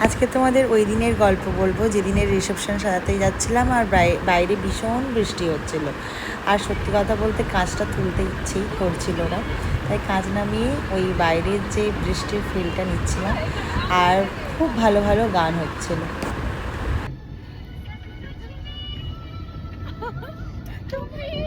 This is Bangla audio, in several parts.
আজকে তোমাদের ওই দিনের গল্প বলব। যেদিনের রিসেপশন সাজাতে যাচ্ছিলাম আর বাই- বাইরে ভীষণ বৃষ্টি হচ্ছিল। আর সত্যি কথা বলতে কাজটা তুলতে ইচ্ছেই করছিল না। তাই কাজ নামিয়ে ওই বাইরের যে বৃষ্টির ফিলটা নিচ্ছিলাম আর খুব ভালো ভালো গান হচ্ছিল।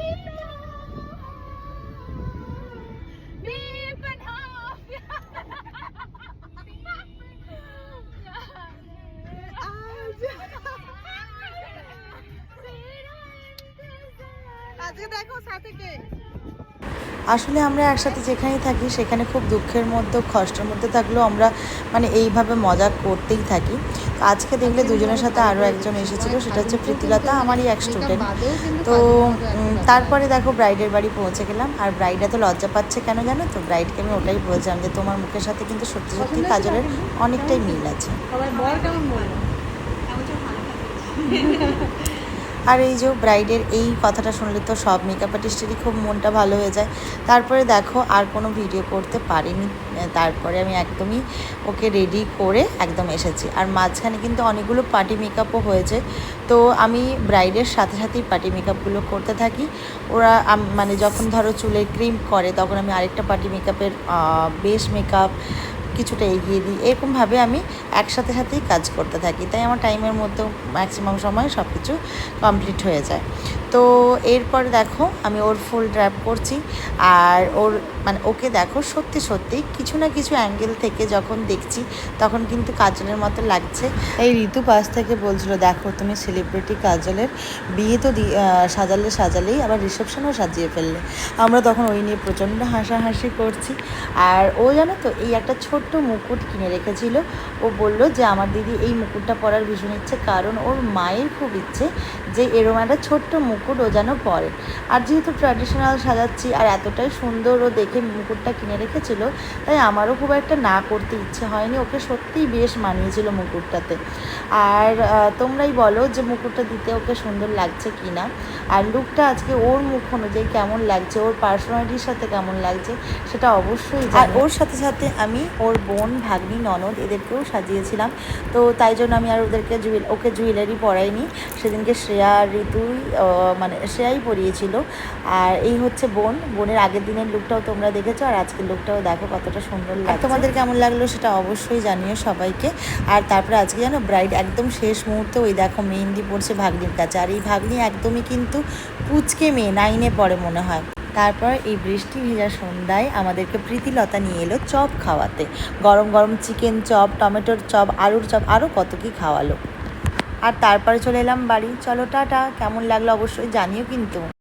আজকে দেখো সাথে কে? আসলে আমরা একসাথে যেখানেই থাকি সেখানে খুব দুঃখের মধ্যে কষ্টের মধ্যে থাকলেও আমরা মানে এইভাবে মজা করতেই থাকি। তো আজকে দেখলে দুজনের সাথে আরও একজন এসেছিল সেটা হচ্ছে প্রীতিলতা আমারই এক স্টুডেন্ট তো তারপরে দেখো ব্রাইডের বাড়ি পৌঁছে গেলাম। আর ব্রাইডা তো লজ্জা পাচ্ছে কেন জানো তো? ব্রাইডকে আমি ওটাই বলছিলাম যে তোমার মুখের সাথে কিন্তু সত্যি সত্যি কাজলের অনেকটাই মিল আছে। আর এই যে ব্রাইডের এই কথাটা শুনলে তো সব মেকআপ আর্টিস্টেরই খুব মনটা ভালো হয়ে যায়। তারপরে দেখো, আর কোনো ভিডিও করতে পারিনি। তারপরে আমি একদমই ওকে রেডি করে একদম এসেছি। আর মাঝখানে কিন্তু অনেকগুলো পার্টি মেকআপও হয়েছে। তো আমি ব্রাইডের সাথে সাথেই পার্টি মেকআপগুলো করতে থাকি। ওরা মানে যখন ধরো চুলের ক্রিম করে, তখন আমি আরেকটা পার্টি মেকআপের বেস মেকআপ কিছুটা এগিয়ে দিই। এরকমভাবে আমি একসাথে সাথেই কাজ করতে থাকি। তাই আমার টাইমের মধ্যেও ম্যাক্সিমাম সময় সব কিছু কমপ্লিট হয়ে যায়। তো এরপর দেখো আমি ওর ফুল ড্র্যাপ করছি আর ওর মানে ওকে দেখো সত্যি সত্যি কিছু না কিছু অ্যাঙ্গেল থেকে যখন দেখছি তখন কিন্তু কাজলের মতো লাগছে। এই ঋতু পাশ থেকে বলছিল, দেখো তুমি সেলিব্রিটি কাজলের বিয়ে তো সাজালে সাজালেই আবার রিসেপশনও সাজিয়ে ফেললে। আমরা তখন ওই নিয়ে প্রচণ্ড হাসাহাসি করছি। আর ও জানো তো, এই একটা ছোট্ট মুকুট কিনে রেখেছিল। ও বলল যে, আমার দিদি এই মুকুটটা পরার ভীষণ ইচ্ছে, কারণ ওর মায়ের খুব ইচ্ছে যে, এরম একটা ছোট্ট মুকুট ও যেন পরে। আর যেহেতু ট্র্যাডিশনাল সাজাচ্ছি আর এতটাই সুন্দর ও দেখে মুকুটটা কিনে রেখেছিল তাই আমারও খুব একটা না করতে ইচ্ছে হয়নি। ওকে সত্যিই বেশ মানিয়েছিল মুকুটটাতে। আর তোমরাই বলো যে মুকুটটা দিতে ওকে সুন্দর লাগছে কি না আর লুকটা আজকে ওর মুখ অনুযায়ী কেমন লাগছে ওর পার্সোনালিটির সাথে কেমন লাগছে সেটা অবশ্যই আর ওর সাথে সাথে আমি ওর বোন ভাগ্নি ননদ এদেরকেও সাজিয়েছিলাম। তো তাই জন্য আমি আর ওদেরকে জুয়েল ওকে জুয়েলারি পরাইনি। সেদিনকে শ্রেয়া ঋতুই মানে সেয়াই পরিয়েছিল। আর এই হচ্ছে বোন। বোনের আগের দিনের লুকটাও তোমরা দেখেছ আর আজকের লুকটাও দেখো কতটা সুন্দর লাগে তোমাদের কেমন লাগল সেটা অবশ্যই জানিও সবাইকে। আর তারপরে আজকে জানো ব্রাইড একদম শেষ মুহূর্তে ওই দেখো মেহেন্দি পড়ছে ভাগ্নির কাছে। আর এই ভাগ্নি একদমই কিন্তু পুচকে মেয়ে নাইনে পড়ে মনে হয়। তারপর এই বৃষ্টি ভেজা সন্ধ্যায় আমাদেরকে প্রীতিলতা নিয়ে এলো চপ খাওয়াতে। গরম গরম চিকেন চপ টমেটোর চপ আলুর চপ আরও কত কি খাওয়ালো। আর তারপরে চলে এলাম বাড়ি। চলো টাটা। কেমন লাগল অবশ্যই জানিও কিন্তু।